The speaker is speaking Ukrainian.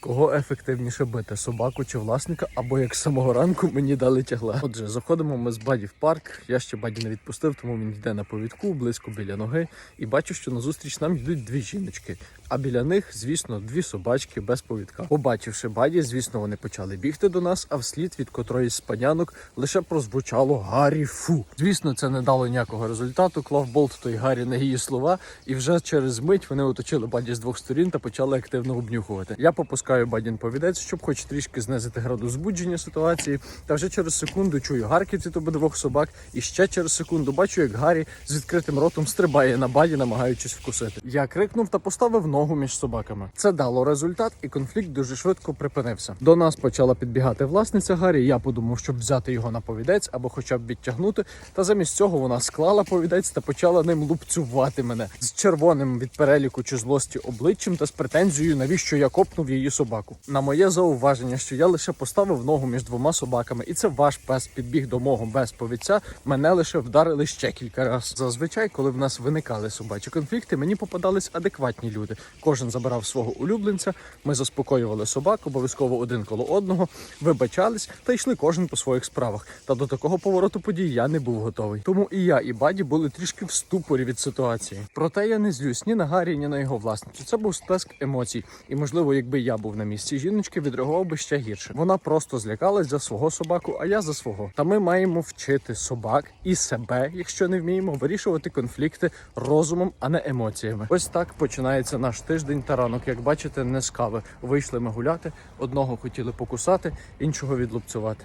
Кого ефективніше бити собаку чи власника, або як з самого ранку мені дали тягла. Отже, заходимо ми з баді в парк. Я ще баді не відпустив, тому він йде на повідку близько біля ноги. І бачу, що назустріч нам йдуть дві жіночки. А біля них, звісно, дві собачки без повідка. Побачивши баді, звісно, вони почали бігти до нас, а вслід від котроїсь з панянок лише прозвучало Гаррі фу. Звісно, це не дало ніякого результату. Клав болт той Гаррі на її слова, і вже через мить вони оточили баді з двох сторін та почали активно обнюхувати. Я попускаю бадін повідець, щоб хоч трішки знизити градус збудження ситуації. Та вже через секунду чую гаркіт обидвох собак, і ще через секунду бачу, як Гаррі з відкритим ротом стрибає на баді, намагаючись вкусити. Я крикнув та поставив ногу між собаками. Це дало результат, і конфлікт дуже швидко припинився. До нас почала підбігати власниця Гаррі. Я подумав, щоб взяти його на повідець або хоча б відтягнути. Та замість цього вона склала повідець та почала ним лупцювати мене з червоним від переліку чи злості обличчям та з претензією, навіщо я копнув її собаку. На моє зауваження, що я лише поставив ногу між двома собаками, і це ваш пес підбіг до мого без повідця. Мене лише вдарили ще кілька разів. Зазвичай, коли в нас виникали собачі конфлікти, мені попадались адекватні люди. Кожен забирав свого улюбленця. Ми заспокоювали собак, обов'язково один коло одного, вибачались та йшли кожен по своїх справах. Та до такого повороту подій я не був готовий. Тому і я, і баді були трішки в ступорі від ситуації. Проте я не злюсь ні на Гаррі, ні на його власницю. Це був сплеск емоцій. І можливо, якби я був на місці жіночки, відреагував би ще гірше. Вона просто злякалась за свого собаку, а я за свого. Та ми маємо вчити собак і себе, якщо не вміємо, вирішувати конфлікти розумом, а не емоціями. Ось так починається наш тиждень та ранок. Як бачите, не з кави. Вийшли ми гуляти. Одного хотіли покусати, іншого відлупцювати.